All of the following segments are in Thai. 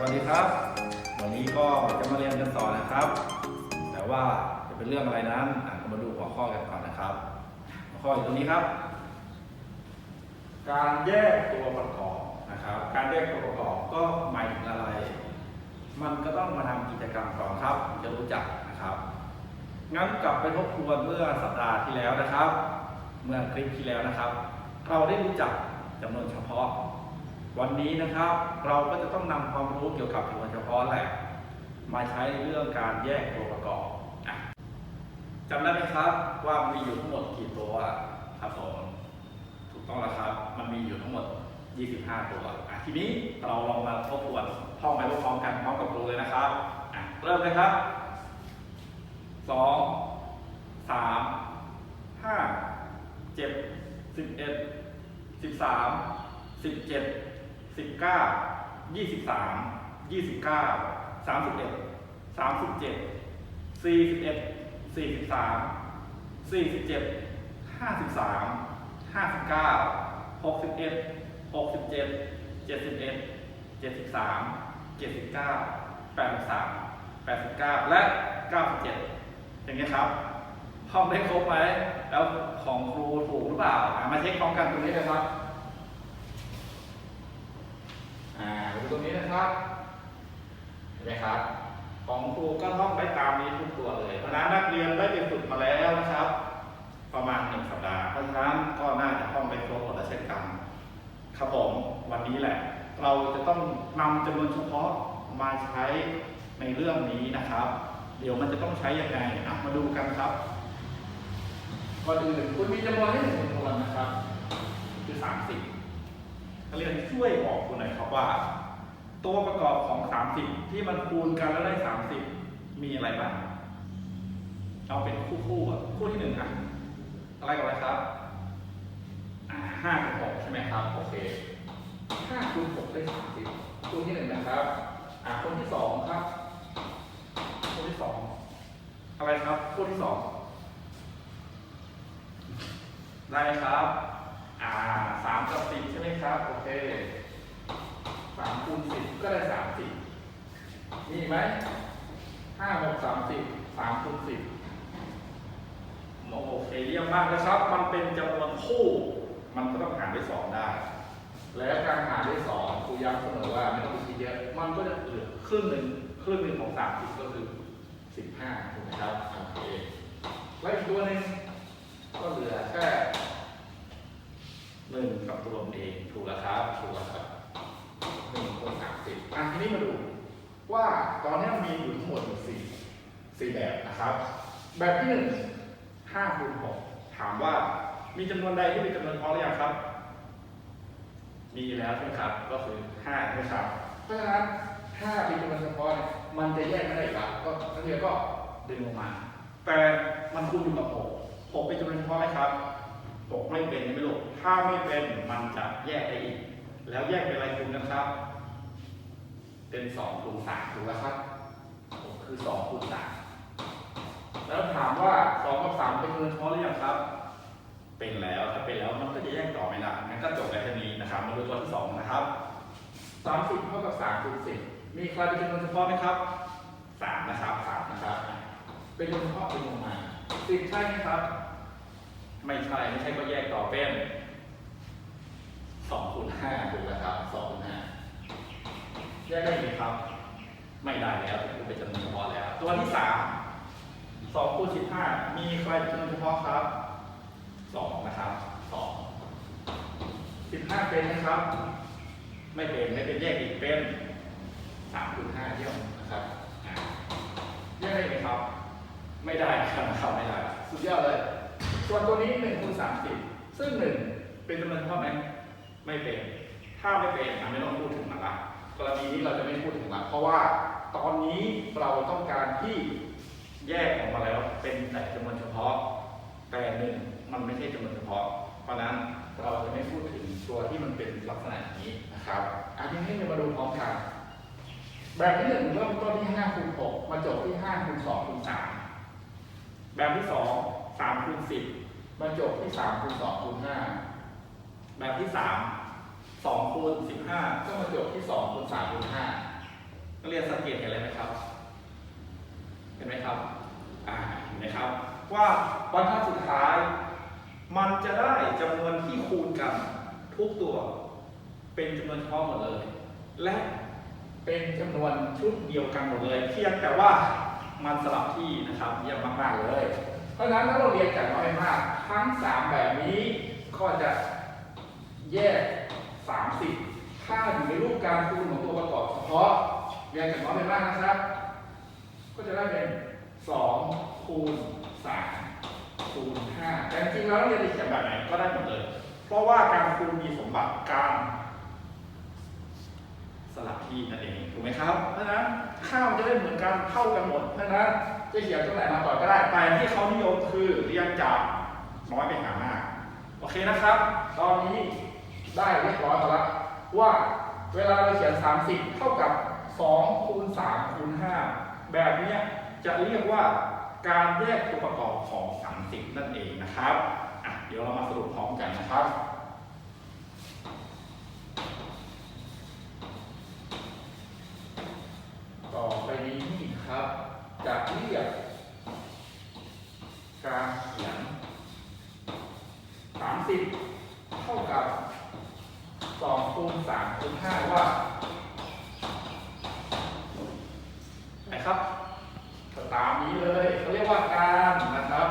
สวัสดีครับ วันนี้ก็จะมาเรียนกันต่อนะครับ แต่ว่าจะเป็นเรื่องอะไรนั้นอะเรามาดูหัวข้อกันก่อนนะครับ หัวข้ออยู่ตรงนี้ครับ การแยกตัวประกอบนะครับ การแยกตัวประกอบก็หมายถึงอะไร มันก็ต้องมาทำกิจกรรมก่อนครับจะรู้จักนะครับ งั้นกลับไปทบทวนเมื่อสัปดาห์ที่แล้วนะครับ เมื่อคลิปที่แล้วนะครับ เราได้รู้จักจำนวนเฉพาะ วันนี้นะครับเราก็จะต้องนำความรู้เกี่ยวกับจำนวเฉพาะแหละมาใช้เรื่องการแยกตัวประกอบจำได้ไหมครับว่ามีอยู่ทั้งหมดกี่ตัวครับผมถูกต้องแล้วครับ มันมีอยู่ทั้งหมด 25 ตัวทีนี้เราลองมาทบทวนท่องไปพร้อมกันพร้อมกับครูเลยนะครับเริ่มเลยครับสองสามห้าเจ็ด สิบเก้ายี่สิบสามยี่สิบเก้าสามสิบเอ็ดสามสิบเจ็ดสี่สิบเอ็ดสี่สิบสามสี่สิบเจ็ดห้าสิบสามห้าสิบเก้าหกสิบเอ็ดหกสิบเจ็ดเจ็ดสิบเอ็ดเจ็ดสิบสามเจ็ดสิบเก้าแปดสิบสามแปดสิบเก้าและเก้าสิบเจ็ดอย่างเงี้ยครับท่องได้ครบไหมแล้วของครูถูกหรือเปล่า มาเช็คพร้อมกันตรงนี้นะครับ อ่าดูตรงนี้นะครับเห็นไหมครับ ของครูก็ท่องได้ตามนี้ทุกตัวเลย เพราะนั้นนักเรียนได้ไปฝึกมาแล้วนะครับ ประมาณหนึ่งสัปดาห์ เพราะฉะนั้นก็น่าจะท่องไปครบหมดแล้วเช่นกันครับผมวันนี้แหละ เราจะต้องนำจำนวนเฉพาะมาใช้ในเรื่องนี้นะครับ เดี๋ยวมันจะต้องใช้ยังไงอะมาดูกันครับก่อนอื่นคุณมีจำนวนให้หนึ่งจำนวนนะครับ คือสามสิบ เรียนช่วยบอกคุณหน่อยครับว่า ตัวประกอบของสามสิบที่มันคูณกันแล้วได้สามสิบมีอะไรบ้างเอาเป็นคู่คู่ๆอะคู่ที่หนึ่งอะอะไรกับอะไรครับอ่าห้ากับหกใช่ไหมครับ โอเคห้าคูณหกได้สามสิบคู่ที่หนึ่งนะครับ อ่าคนที่สองครับคู่ที่สองอะไรครับคู่ที่สองได้ครับ อ่าสามกับสิบใช่ไหมครับ โอเคสามคูณสิบก็ได้สามสิบมีไหมห้าหกสามสิบสามคูณสิบโอเคเยี่ยมมากนะครับ มันเป็นจำนวนคู่ มันก็ต้องหารด้วยสองได้ แล้วการหารด้วยสองครูย้ำเสมอว่าไม่ต้องคิดเยอะ มันก็จะเหลือครึ่งหนึ่งครึ่งหนึ่งของสามสิบก็คือสิบห้าถูกไหมครับโอเคแล้วอีกตัวหนึ่งก็เหลือแค่ หนึ่งกับตัวมเองถูกแล้วครับถูกแล้วครับหนึ่งคูณสามสิบอะทีนี้มาดูว่าตอนนี้มีอยู่ทั้งหมดสี่สี่แบบนะครับ แบบที่หนึ่งห้าคูณหกถามว่ามีจำนวนใดที่เป็นจำนวนเฉพาะหรือยังครับ มีแล้วใช่ไหมครับ ก็คือห้าใช่ไหมครับเพราะฉะนั้นถ้าเป็นจำนวนเฉพาะเนี่ยมันจะแยกไม่ได้อีกแล้วก็นักเรียนก็ดึงลงมา แต่มันคูณอยู่กับหกหกเป็นจำนวนเฉพาะไหมครับ หกไม่เป็นใช่ไหมลูกถ้าไม่เป็นมันจะแยกได้อีก แล้วแยกเป็นอะไรคูณกันครับ เป็นสองคูณสามถูกไหมครับ คือสองคูณสามแล้วถามว่าสองกับสามเป็นจำนวนเฉพาะหรือยังครับ เป็นแล้วถ้าเป็นแล้วมันก็จะแยกต่อไม่ได้งั้นก็จบไปแค่นี้นะครับมาดูตัวที่สองนะครับสามสิบเท่ากับสามคูณสิบมีใครเป็นจำนวนเฉพาะไหมครับสามนะครับสามนะครับ เป็นจำนวนเฉพาะเป็นลงมาสิบใช่ไหมครับ ไม่ใช่ไม่ใช่ก็แยกต่อเป็นสองคูณห้าถูกไหมครับสองคูณห้าแยกได้ไหมครับ ไม่ได้แล้วถือเป็นจำนวนเฉพาะแล้ว ตัวที่สามสองคูณสิบห้ามีใครเป็นจำนวนเฉพาะครับสองนะครับสองสิบห้าเป็นไหมครับ ไม่เป็นไม่เป็นแยกอีกเป็นสามคูณห้าเยี่ยมนะครับแยกได้ไหมครับ ไม่ได้ครับไม่ได้ สุดยอดเลย ส่วนตัวนี้หนึ่งคูณสามสิบซึ่งหนึ่งเป็นจำนวนเฉพาะไหมไม่เป็น ถ้าไม่เป็นไม่ต้องพูดถึงมันละกรณีนี้เราจะไม่พูดถึงละเพราะว่าตอนนี้เราต้องการที่แยกออกมาแล้วเป็นแต่จำนวนเฉพาะ แต่หนึ่งมันไม่ใช่จำนวนเฉพาะ เพราะนั้นเราจะไม่พูดถึงตัวที่มันเป็นลักษณะนี้นะครับอันนี้ให้เรามาดูพร้อมกันแบบที่หนึ่งเริ่มต้นที่ห้าคูณหกมาจบที่ห้าคูณสองคูณสามแบบที่สองสามคูณสิ บมาจบที่สามคูณสองคูณห้าแบบที่สามสองคูณสิบห้าก็มาจบที่สองคูณสามคูณห้านักเรียนสังเกตเห็นอะไรไหมครับ เห็นไหมครับอ่าเห็นไหมครับ ว่าบรรทัดสุดท้าย มันจะได้จำนวนที่คูณกันทุกตัว เป็นจำนวนเฉพาะหมดเลย และเป็นจำนวนชุดเดียวกันหมดเลยเพียงแต่ว่ามันสลับที่นะครับเยี่ยมมากๆเลย เพราะฉะนั้นถ้าเราเรียนจากน้อยมาก ทั้ง3แบบนี้ก็จะแยก30ถ้าอยู่ในรูปการคูณของตัวประกอบเฉพาะเรียนจากน้อยไปมากนะครับ ก็จะได้เป็น2คูณ3คูณ5แต่จริงแล้วเราเรียนในเขียนแบบไหนก็ได้หมดเลย เพราะว่าการคูณมีสมบัติการสลับที่นั่นเองถูกไหมครับเพราะฉะนั้นค่ามันจะได้เหมือนกันเท่ากันหมดเพราะฉะนั้นจะเขียนตรงไหนมาก่อนก็ได้แต่ที่เขานิยมคือเรียงจาก น้อยไปหามาก โอเคนะครับ ตอนนี้ได้เรียบร้อยแล้วว่าเวลาเราเขียน 30 เท่ากับ2คูณ3คูณ5แบบนี้จะเรียกว่าการแยกตัวประกอบของ 30 นั่นเองนะครับอะเดี๋ยวเรามาสรุปพร้อมกันนะครับต่อไปนี้ครับจะเรียก การเขียน 30 เท่ากับ 2 คูณ 3 คูณ 5 ว่าไหนครับก็ตามนี้เลยเขาเรียกว่าการนะครับ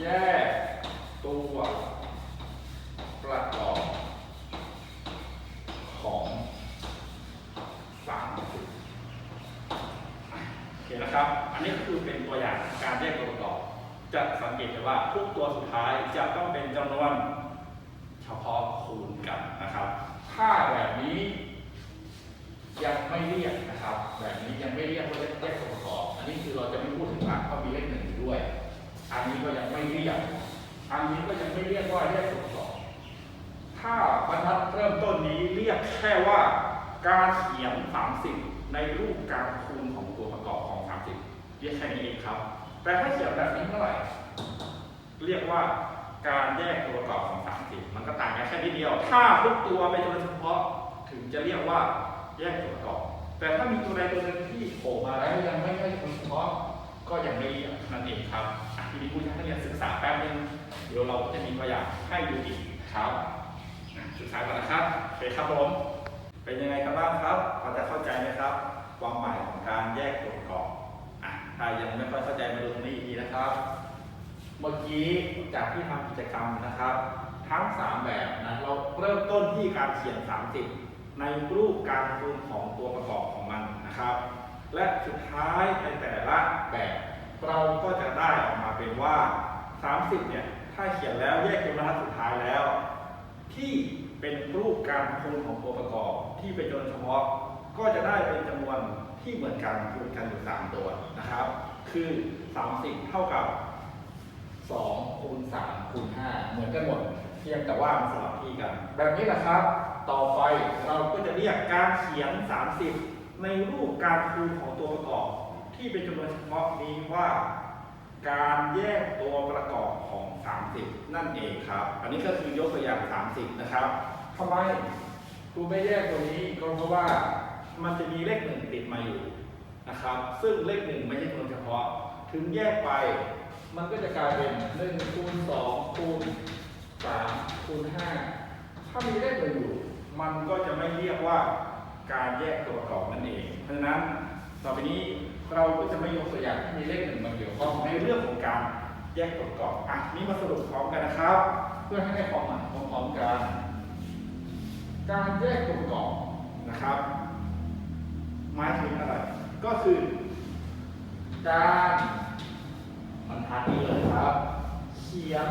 แยกตัวประกอบของ 30 โอเคนะครับ อันนี้ก็คือเป็นตัวอย่างการแยกตัวประกอบ จะสัง เกตได้ว่าทุกตัวสุดท้ายจะต้องเป็นจำนวนเฉพาะคูณกันนะครับ ถ้าแบบนี้ยังไม่เรียกนะครับ แบบนี้ยังไม่เรียกว่าแยกตัวประกอบอันนี้คือเราจะไม่พูดถึงว่าเขามีเลขหนึ่งอยู่ด้วย อันนี้ก็ยังไม่เรียก อันนี้ก็ยังไม่เรียกว่าแยกตัวประกอบถ้าบรรทัดเริ่มต้นนี้เรียกแค่ว่าการเขียน30 ในรูปการคูณของตัวประกอบของ 30 เรียกแค่นี้เองครับ แต่ถ้าเขียนแบบนี้เมื่อไหร่ เรียกว่าการแยกตัวประกอบของ30มันก็ต่างกันแค่นิดเดียว ถ้าทุกตัวเป็นตัวเฉพาะถึงจะเรียกว่าแยกตัวประกอบ แต่ถ้ามีตัวใดตัวหนึ่งที่โผล่มาแล้วยังไม่ใช่ตัวเฉพาะก็ยังไม่เรียกนั่นเองครับทีนี้ผู้ให้นักเรียนศึกษาแป๊บนึงเดี๋ยวเราจะมีตัวอย่างให้ดูอีกครับอะศึกษาก่อนนะครับโอเคครับผมเป็นยังไงกันบ้างครับพอจะเข้าใจไหมครับ ความหมายของการแยกตัวประกอบอะถ้ายังไม่ค่อยเข้าใจมาดูตรงนี้อีกทีนะครับ เมื่อกี้จากที่ทำกิจกรรมนะครับ ทั้ง 3 แบบนะเราเริ่มต้นที่การเขียน 30 ในรูปการคูณของตัวประกอบของมันนะครับ และสุดท้ายในแต่ละแบบ เราก็จะได้ออกมาเป็นว่า 30 เนี่ยถ้าเขียนแล้วแยกเป็นบรรทัดสุดท้ายแล้ว ที่เป็นรูปการคูณของตัวประกอบ ที่เป็นจำนวนเฉพาะ ก็จะได้เป็นจำนวนที่เหมือนกันคูณกันอยู่3ตัวนะครับ คือ 30 เท่ากับ 2คูณ3คูณ5เหมือนกันหมด เพียงแต่ว่ามันสลับที่กัน แบบนี้นะครับ ต่อไปเราก็จะเรียกการเขียน 30 ในรูปการคูณของตัวประกอบ ที่เป็นจำนวนเฉพาะนี้ว่า การแยกตัวประกอบของ 30 นั่นเองครับ อันนี้ก็คือยกตัวอย่าง 30 นะครับทำไมครูไม่แยกตัวนี้ก็เพราะว่ามันจะมีเลขหนึ่งติดมาอยู่นะครับ ซึ่งเลขหนึ่งไม่ใช่จำนวนเฉพาะ ถึงแยกไป มันก็จะกลายเป็น1คูณ2คูณ3คูณ5ถ้ามีเลขหนึ่งอยู่ มันก็จะไม่เรียกว่าการแยกตัวประกอบนั่นเอง เพราะฉะนั้นต่อไปนี้เราก็จะไม่ยกตัวอย่างที่มีเลขหนึ่งมาเกี่ยวข้องในเรื่องของการแยกตัวประกอบอะนี่มาสรุปพร้อมกันนะครับ เพื่อให้ได้ความหมายพร้อมๆกัน การแยกตัวประกอบนะครับหมายถึงอะไร ก็คือ การ บรรทัดนี้เลยครับ เขียน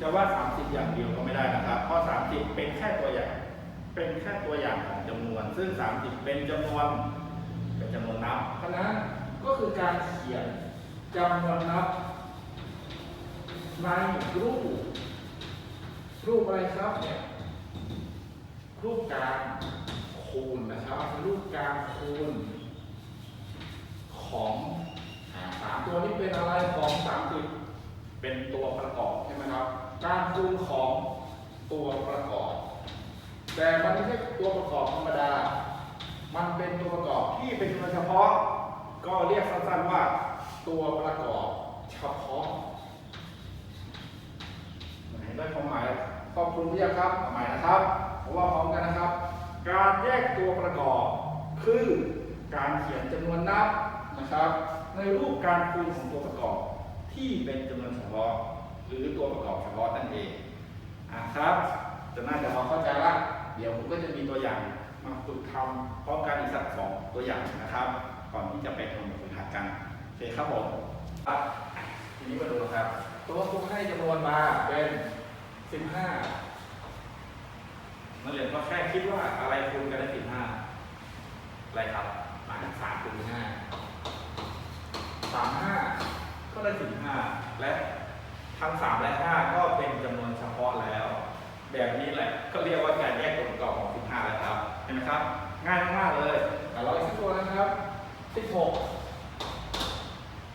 จะว่า 30 อย่างเดียวก็ไม่ได้นะครับ เพราะ 30 เป็นแค่ตัวอย่าง เป็นแค่ตัวอย่างของจำนวน ซึ่ง 30 เป็นจำนวน เป็นจำนวนนับ เพราะนั้นก็คือการเขียนจำนวนนับในรูป รูปอะไรครับเนี่ยรูปการคูณนะครับรูปการคูณ ของสามตัวนี้เป็นอะไรของสามสิบเป็นตัวประกอบใช่ไหมครับ การคูณของตัวประกอบ แต่มันไม่ใช่ตัวประกอบธรรมดา มันเป็นตัวประกอบที่เป็นตัวเฉพาะ ก็เรียกสั้นๆว่าตัวประกอบเฉพาะไหนได้ความหมายขอบคุณพี่ครับความหมายนะครับผมว่าพร้อมกันนะครับ การแยกตัวประกอบ คือการเขียนจำนวนนับ นะครับ ในรูปการคูณของตัวประกอบที่เป็นจำนวนเฉพาะหรือตัวประกอบเฉพาะนั่นเองอะครับจะน่าจะพอเข้าใจละเดี๋ยวผมก็จะมีตัวอย่างมาฝึกทำพร้อมกันอีกสักสองตัวอย่างนะครับ ก่อนที่จะไปทำแบบฝึกหัดกันโอเคครับผมทีนี้มาดูนะครับ ตัวครูให้จำนวนมาเป็น15นักเรียนก็แค่คิดว่าอะไรคูณกันได้15อะไรครับมาสามคูณห้า สามห้าก็ได้15และทั้งสามและห้าก็เป็นจำนวนเฉพาะแล้ว แบบนี้แหละก็เรียกว่าการแยกตัวประกอบของ15แล้วครับเห็นไหมครับ ง่ายมากๆเลย แต่เราอีกสักตัวนะครับ16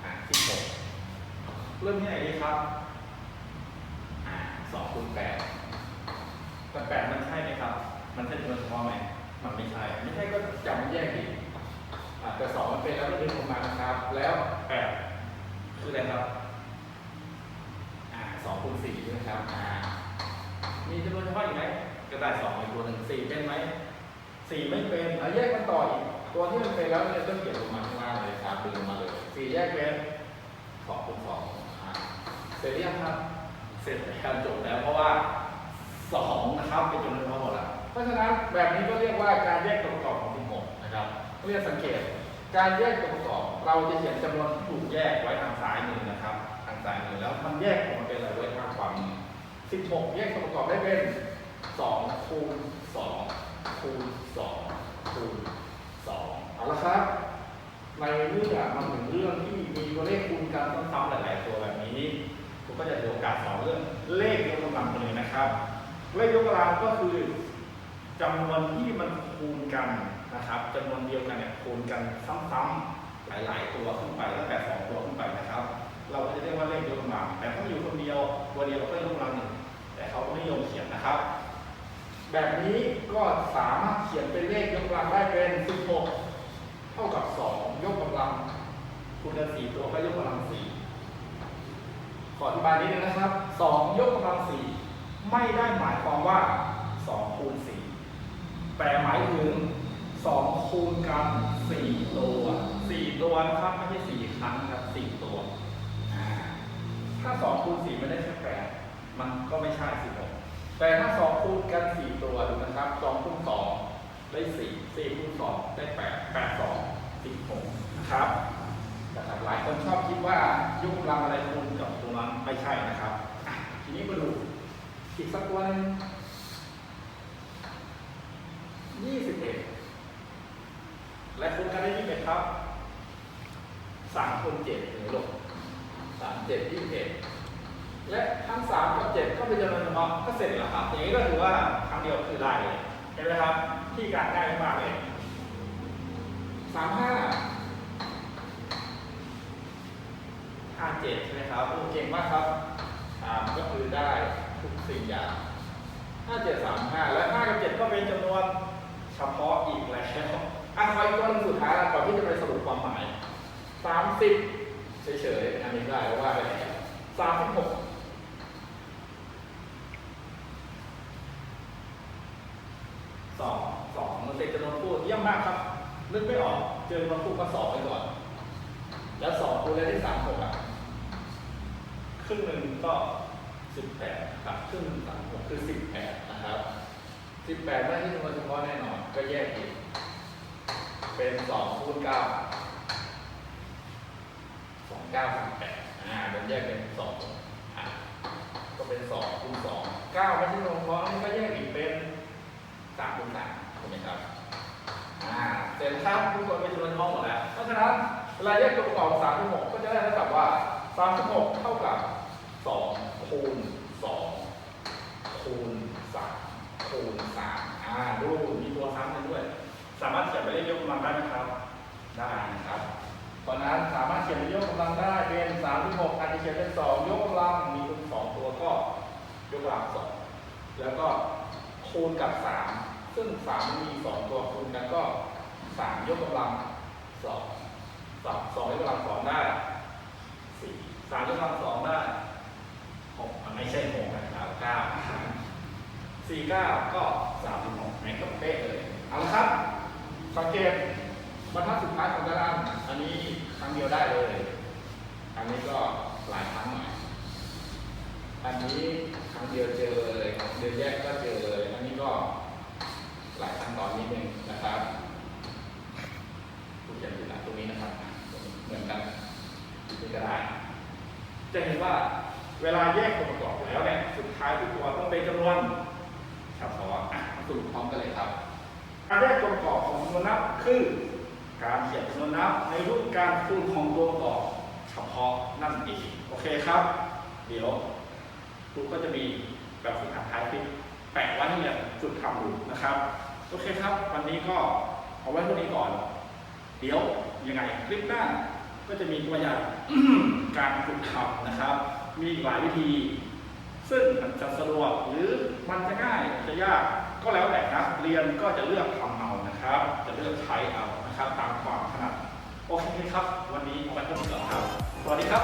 อ่า16เริ่มที่ไหนดีครับอ่า2คูณ8แต่8มันใช่ไหมครับ มันใช่จำนวนเฉพาะไหมมันไม่ใช่ ไม่ใช่ก็จับมันแยกอีกอ่าแต่2มันเป็นแล้วก็ดึงออกมานะครับ แล้ว 8คืออะไรครับ อ่า2คูณ4ใช่ไหมครับ อ่า มีจำนวนเฉพาะอีกไหมก็ได้สองอีกตัวหนึ่งสี่เป็นไหมสี่ไม่เป็นเอาแยกมันต่ออีก ตัวที่มันเป็นแล้วเนี่ยต้องเขียนลงมาข้างล่างเลยครับดึงลงมาเลยสี่แยกเป็นสองคูณสองอ่าเสร็จหรือยังครับ เสร็จแล้วจบแล้วเพราะว่าสองนะครับเป็นจำนวนเฉพาะหมดแล้วเพราะฉะนั้นแบบนี้ก็เรียกว่าการแยกตัวประกอบของสิบหกนะครับเรียกสังเกต การแยกตัวประกอบ เราจะเขียนจำนวนที่ถูกแยกไว้ทางซ้ายมือนะครับ ทางซ้ายมือแล้วมันแยกออกมาเป็นอะไรไว้ทางขวามือ16 แยกตัวประกอบได้เป็น2คูณ2คูณ2คูณ2เอาละครับในเรื่องมันถึงเรื่องที่มีตัวเลขคูณกันซ้ำๆหลาย ๆ ตัวแบบนี้คุณก็จะถือโอกาสสอนเรื่องเลขยกกำลังไปเลยนะครับ เลขยกกำลังก็คือจำนวนที่มันคูณกันนะครับจำนวนเดียวกันเนี่ยคูณกันซ้ำๆ หลาย ๆ ตัวขึ้นไปตั้งแต่2ตัวขึ้นไปนะครับ เราก็จะเรียกว่าเลขยกกำลังแต่ถ้าอยู่คนเดียวตัวเดียวก็ยกกำลังหนึ่งแต่เขาก็ไม่นิยมเขียนนะครับ แบบนี้ก็สามารถเขียนเป็นเลขยกกำลังได้เป็น 16 เท่ากับ 2 ยกกำลังคูณกัน4ตัวก็ยกกำลัง 4 ขออธิบายนิดนึงนะครับ 2 ยกกำลัง 4 ไม่ได้หมายความว่า 2 คูณ 4 แต่หมายถึง 2 คูณกัน 4 ตัว 4ตัวนะครับไม่ใช่4ครั้งครับ4ตัวอ่าถ้า2คูณ4ไม่ได้แค่8มันก็ไม่ใช่16แต่ถ้า2คูณกัน4ตัวดูนะครับ2คูณ2ได้4 4คูณ2ได้8 8 2 16นะครับนะครับหลายคนชอบคิดว่ายกกำลังอะไรคูณกับตรงนั้นไม่ใช่นะครับทีนี้มาดูอีกสักตัวนึง21และคูณกันได้21ครับ 3คูณ7หรือลบ3 7 21และทั้ง3กับ7ก็เป็นจำนวนเฉพาะก็เสร็จแล้วครับ อย่างนี้ก็ถือว่าครั้งเดียวคือได้เลยเห็นไหมครับ ที่การง่ายมากเลย35 57ใช่ไหมครับโอ้เก่งมากครับอ่าก็คือได้ทุกสิ่งอย่าง57 35และ5กับ7ก็เป็นจำนวนเฉพาะอีกแล้วอะขออีกตัวหนึงสุดท้ายก่อนที่จะไปสรุปความหมาย 30เฉยๆอันนี้ได้เพราะว่าอะไปแล้ว36สองสองมันเป็นจำนวนคู่เยี่ยมมากครับนึกไม่ออกเจอจำนวนคู่ก็สองไปก่อน แล้วสองคูณได้ที่สามหกอะครึ่งหนึ่งก็สิบแปดครับครึ่งหนึ่งสามหกคือสิบแปดนะครับสิบแปดได้ที่จำนวนเฉพาะแน่นอนก็แยกอีกเป็นสองคูณเก้า เก้าสิบแปดอ่ามันแยกเป็นสองอะก็เป็นสองคูณสองเก้าไม่ใช่จำนวนเฉพาะอันก็แยกอีกเป็นสามคูณสามถูกไหมครับอ่าเสร็จครับทุกคนเป็นจำนวนห้องหมดแล้วเพราะฉะนั้นเวลาแยกตัวประกอบสามคูณหกก็จะได้เท่ากับว่าสามคูณหกเท่ากับสองคูณสองคูณสามคูณสามอ่าดูมีตัวซ้ำกันด้วย สามารถเขียนไปเลขยกกำลังได้ไหมครับ ได้นะครับ เพราะนั้นสามารถเขียนเป็นยกกำลังได้เป็นสามคูณหกอาจจะเขียนเป็นสองยกกำลังมีคูณสองตัวก็ยกกำลังสองแล้วก็คูณกับ3ซึ่งสามมีสองตัวคูณกันก็สามยกกำลังสองสองสองยกกำลังสองได้สี่สามยกกำลังสองได้หกมันไม่ใช่หกนะครับเก้าสี่เก้าก็สามสิบหกแม่งก็เป๊ะเลยเอาละครับสังเกต บรรทัดสุดท้ายของตารางอันนี้ครั้งเดียวได้เลย อันนี้ก็หลายครั้งหน่อย อันนี้ครั้งเดียวเจอเลยเดือนแยกก็เจอเลย อันนี้ก็หลายขั้นตอนนิดนึงนะครับทุกอย่างอยู่หลังตรงนี้นะครับ เหมือนกันนี่ก็ได้จะเห็นว่าเวลาแยกตัวประกอบแล้วเนี่ยสุดท้ายทุกตัวต้องเป็นจำนวนเฉพาะอะมาสรุปพร้อมกันเลยครับการแยกตัวประกอบของจำนวนนับคือ การเขียนจำนวนนับในรูปการคูณของตัวประกอบเฉพาะนั่นเองโอเคครับ เดี๋ยวครูก็จะมีแบบฝึกหัดท้ายคลิปแปะไว้ให้เนี่ยฝึกทำดูนะครับ โอเคครับ วันนี้ก็เอาไว้เท่านี้ก่อน เดี๋ยวยังไงคลิปหน้าก็จะมีตัวอย่างการฝึกทำนะครับ มีหลายวิธี ซึ่งมันจะสะดวกหรือมันจะง่ายจะยากก็แล้วแต่นักเรียนก็จะเลือกทำเอา นะครับ จะเลือกใช้เอานะครับ ตามความถนัด โอเคครับ วันนี้เอาไว้เท่านี้ก่อนครับ สวัสดีครับ